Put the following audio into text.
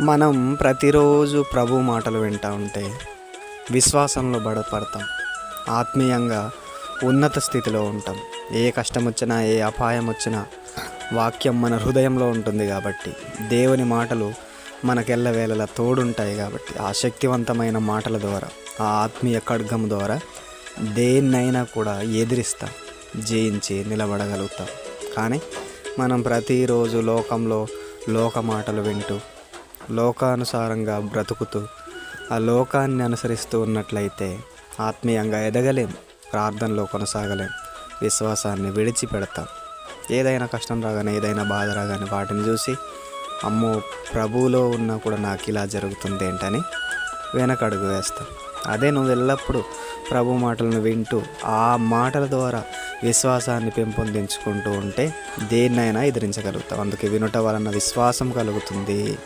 మనం ప్రతిరోజు ప్రభు మాటలు వింటూ ఉంటే విశ్వాసంలో బడపడతాం. ఆత్మీయంగా ఉన్నత స్థితిలో ఉంటాం. ఏ కష్టం వచ్చినా ఏ అపాయం వచ్చినా వాక్యం మన హృదయంలో ఉంటుంది కాబట్టి దేవుని మాటలు మనకెల్లవేళలా తోడుంటాయి కాబట్టి ఆ శక్తివంతమైన మాటల ద్వారా ఆ ఆత్మీయ ఖడ్గం ద్వారా దేన్నైనా కూడా ఎదిరిస్తాం జయించి నిలబడగలుగుతాం. కానీ మనం ప్రతిరోజు లోకంలో లోక మాటలు వింటూ లోకానుసారంగా బ్రతుకుతూ ఆ లోకాన్ని అనుసరిస్తూ ఉన్నట్లయితే ఆత్మీయంగా ఎదగలేం ప్రార్థనలో కొనసాగలేం విశ్వాసాన్ని విడిచిపెడతాం. ఏదైనా కష్టం రాగానే ఏదైనా బాధ రాగానే వాటిని చూసి అమ్మో ప్రభువులో ఉన్నా కూడా నాకు ఇలా జరుగుతుంది ఏంటని వెనకడుగు వేస్తాం. అదే నువ్వు ఎల్లప్పుడూ ప్రభు మాటలను వింటూ ఆ మాటల ద్వారా విశ్వాసాన్ని పెంపొందించుకుంటూ ఉంటే దేన్నైనా ఎదిరించగలుగుతాం. అందుకే వినుట వలన విశ్వాసం కలుగుతుంది.